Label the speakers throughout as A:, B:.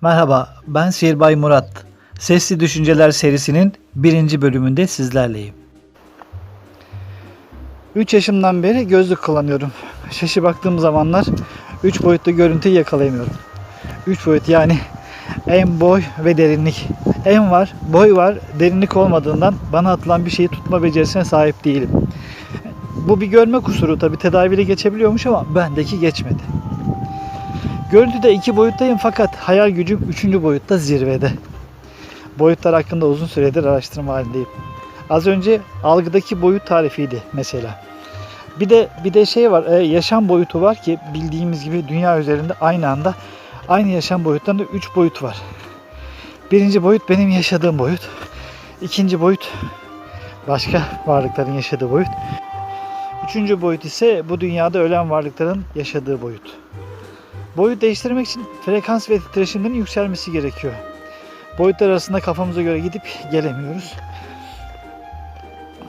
A: Merhaba, ben Sihirbay Murat. Sesli Düşünceler serisinin birinci bölümünde sizlerleyim. 3 yaşımdan beri gözlük kullanıyorum. Şaşı baktığım zamanlar 3 boyutlu görüntüyü yakalayamıyorum. 3 boyut yani en boy ve derinlik. En var, boy var, derinlik olmadığından bana atılan bir şeyi tutma becerisine sahip değilim. Bu bir görme kusuru tabi tedaviyle geçebiliyormuş ama bendeki geçmedi. Görüntüde iki boyuttayım fakat hayal gücüm üçüncü boyutta zirvede. Boyutlar hakkında uzun süredir araştırma halindeyim. Az önce algıdaki boyut tarifiydi mesela. Bir de bir de şey var, e, yaşam boyutu var ki bildiğimiz gibi dünya üzerinde aynı anda aynı yaşam boyutlarında üç boyut var. Birinci boyut benim yaşadığım boyut. İkinci boyut başka varlıkların yaşadığı boyut. Üçüncü boyut ise bu dünyada ölen varlıkların yaşadığı boyut. Boyut değiştirmek için frekans ve titreşimlerin yükselmesi gerekiyor. Boyutlar arasında kafamıza göre gidip gelemiyoruz.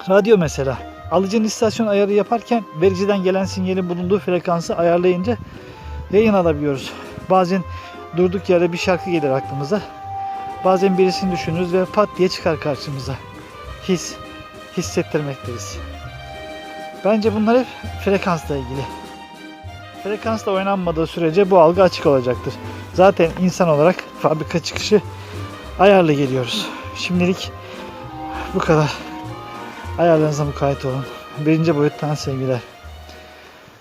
A: Radyo mesela. Alıcının istasyon ayarı yaparken vericiden gelen sinyalin bulunduğu frekansı ayarlayınca yayın alabiliyoruz. Bazen durduk yere bir şarkı gelir aklımıza. Bazen birisini düşünürüz ve pat diye çıkar karşımıza. His, hissettirmektiriz. Bence bunlar hep frekansla ilgili. Frekansla oynanmadığı sürece bu algı açık olacaktır. Zaten insan olarak fabrika çıkışı ayarla geliyoruz. Şimdilik bu kadar. Ayarlarınıza mukayyet olun. Birinci boyuttan sevgiler.